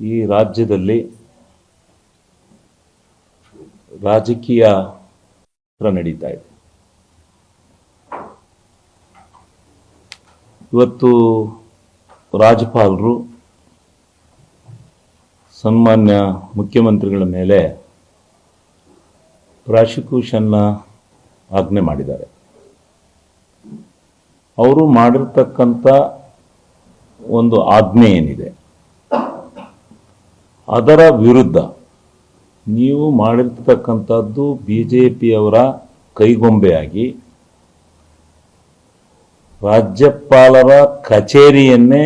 ಈ ರಾಜ್ಯದಲ್ಲಿ ರಾಜಕೀಯ ನಡೀತಾ ಇದೆ. ಇವತ್ತು ರಾಜ್ಯಪಾಲರು ಸನ್ಮಾನ್ಯ ಮುಖ್ಯಮಂತ್ರಿಗಳ ಮೇಲೆ ಪ್ರಾಸಿಕ್ಯೂಷನ್ನ ಆಜ್ಞೆ ಮಾಡಿದ್ದಾರೆ. ಅವರು ಮಾಡಿರ್ತಕ್ಕಂಥ ಒಂದು ಆಜ್ಞೆ ಏನಿದೆ? ಅದರ ವಿರುದ್ಧ ನೀವು ಮಾಡಿರ್ತಕ್ಕಂಥದ್ದು ಬಿ ಜೆ ಪಿಯವರ ಕೈಗೊಂಬೆಯಾಗಿ ರಾಜ್ಯಪಾಲರ ಕಚೇರಿಯನ್ನೇ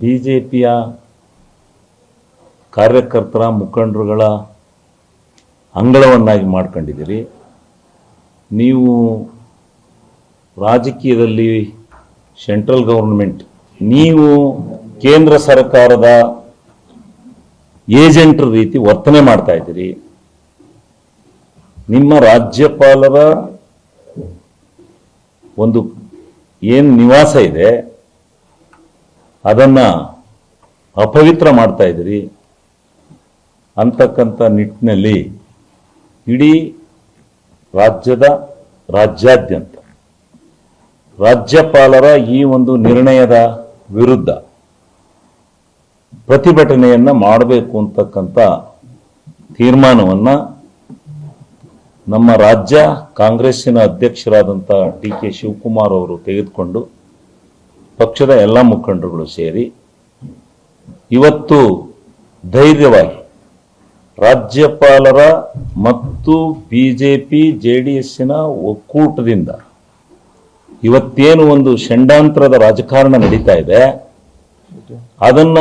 ಬಿ ಜೆ ಪಿಯ ಕಾರ್ಯಕರ್ತರ ಮುಖಂಡರುಗಳ ಅಂಗಳವನ್ನಾಗಿ ಮಾಡ್ಕೊಂಡಿದ್ದೀರಿ. ನೀವು ರಾಜಕೀಯದಲ್ಲಿ ಸೆಂಟ್ರಲ್ ಗೌರ್ಮೆಂಟ್ ನೀವು ಕೇಂದ್ರ ಸರ್ಕಾರದ ಏಜೆಂಟ್ರ ರೀತಿ ವರ್ತನೆ ಮಾಡ್ತಾ ಇದ್ದೀರಿ. ನಿಮ್ಮ ರಾಜ್ಯಪಾಲರ ಒಂದು ಏನು ನಿವಾಸ ಇದೆ, ಅದನ್ನ ಅಪವಿತ್ರ ಮಾಡ್ತಾ ಇದ್ದೀರಿ ಅಂತಕ್ಕಂಥ ನಿಟ್ಟಿನಲ್ಲಿ ಇಡೀ ರಾಜ್ಯದ ರಾಜ್ಯಾದ್ಯಂತ ರಾಜ್ಯಪಾಲರ ಈ ಒಂದು ನಿರ್ಣಯದ ವಿರುದ್ಧ ಪ್ರತಿಭಟನೆಯನ್ನ ಮಾಡಬೇಕು ಅಂತಕ್ಕಂಥ ತೀರ್ಮಾನವನ್ನ ನಮ್ಮ ರಾಜ್ಯ ಕಾಂಗ್ರೆಸ್ಸಿನ ಅಧ್ಯಕ್ಷರಾದಂಥ ಡಿ ಕೆ ಶಿವಕುಮಾರ್ ಅವರು ತೆಗೆದುಕೊಂಡು ಪಕ್ಷದ ಎಲ್ಲ ಮುಖಂಡರುಗಳು ಸೇರಿ ಇವತ್ತು ಧೈರ್ಯವಾಗಿ ರಾಜ್ಯಪಾಲರ ಮತ್ತು ಬಿಜೆಪಿ ಜೆ ಡಿ ಎಸ್ಸಿನ ಒಕ್ಕೂಟದಿಂದ ಇವತ್ತೇನು ಒಂದು ಷಂಡಾಂತರದ ರಾಜಕಾರಣ ನಡೀತಾ ಇದೆ, ಅದನ್ನ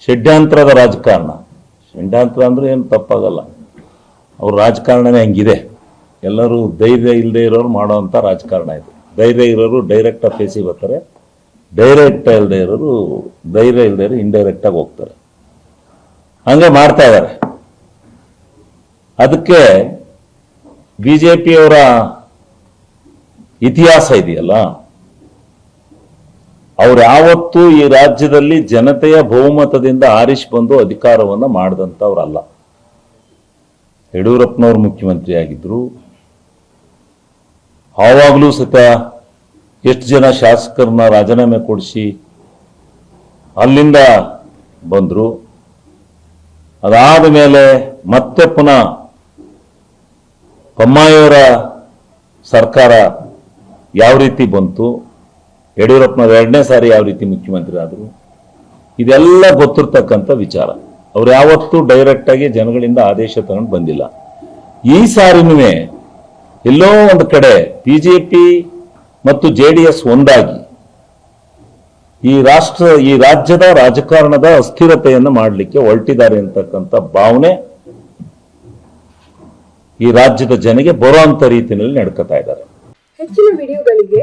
ಷಡ್ಯಾಂತರದ ರಾಜಕಾರಣ. ಷಡ್ಯಾಂತರ ಅಂದ್ರೆ ಏನು? ತಪ್ಪಾಗಲ್ಲ. ಅವ್ರ ರಾಜಕಾರಣನೇ ಹಂಗಿದೆ. ಎಲ್ಲರೂ ಧೈರ್ಯ ಇಲ್ಲದೆ ಇರೋರು ಮಾಡೋವಂಥ ರಾಜಕಾರಣ ಇದು. ಧೈರ್ಯ ಇರೋರು ಡೈರೆಕ್ಟ್ ಫೇಸಿ ಬರ್ತಾರೆ. ಡೈರೆಕ್ಟ್ ಇಲ್ಲದೆ ಇರೋರು ಧೈರ್ಯ ಇಲ್ಲದೆ ಇರೋ ಇಂಡೈರೆಕ್ಟಾಗಿ ಹೋಗ್ತಾರೆ. ಹಂಗೆ ಮಾಡ್ತಾ ಇದ್ದಾರೆ. ಅದಕ್ಕೆ ಬಿ ಜೆ ಪಿಯವರ ಇತಿಹಾಸ ಇದೆಯಲ್ಲ? ಅವ್ರು ಯಾವತ್ತೂ ಈ ರಾಜ್ಯದಲ್ಲಿ ಜನತೆಯ ಬಹುಮತದಿಂದ ಆರಿಸಿ ಬಂದು ಅಧಿಕಾರವನ್ನ ಮಾಡಿದಂಥವ್ರಲ್ಲ. ಯಡಿಯೂರಪ್ಪನವರು ಮುಖ್ಯಮಂತ್ರಿ ಆಗಿದ್ರು ಆವಾಗಲೂ ಸತ ಎಷ್ಟು ಜನ ಶಾಸಕರನ್ನ ರಾಜೀನಾಮೆ ಕೊಡಿಸಿ ಅಲ್ಲಿಂದ ಬಂದರು. ಅದಾದ ಮೇಲೆ ಮತ್ತೆ ಪುನಃ ಬೊಮ್ಮಾಯಿಯವರ ಸರ್ಕಾರ ಯಾವ ರೀತಿ ಬಂತು? ಯಡಿಯೂರಪ್ಪನವ್ರು ಎರಡನೇ ಸಾರಿ ಯಾವ ರೀತಿ ಮುಖ್ಯಮಂತ್ರಿ ಆದರು ಇದೆಲ್ಲ ಗೊತ್ತಿರ್ತಕ್ಕಂಥ ವಿಚಾರ. ಅವ್ರು ಯಾವತ್ತೂ ಡೈರೆಕ್ಟ್ ಆಗಿ ಜನಗಳಿಂದ ಆದೇಶ ತಗೊಂಡು ಬಂದಿಲ್ಲ. ಈ ಸಾರಿನೂ ಎಲ್ಲೋ ಒಂದು ಕಡೆ ಬಿಜೆಪಿ ಮತ್ತು ಜೆ ಡಿ ಎಸ್ ಒಂದಾಗಿ ಈ ರಾಷ್ಟ್ರ, ಈ ರಾಜ್ಯದ ರಾಜಕಾರಣದ ಅಸ್ಥಿರತೆಯನ್ನು ಮಾಡಲಿಕ್ಕೆ ಹೊರಟಿದ್ದಾರೆ ಅಂತಕ್ಕಂಥ ಭಾವನೆ ಈ ರಾಜ್ಯದ ಜನಗೆ ಬರುವಂತ ರೀತಿಯಲ್ಲಿ ನಡ್ಕೋತಾ ಇದ್ದಾರೆ. ಹೆಚ್ಚಿನ ವಿಡಿಯೋಗಳಿಗೆ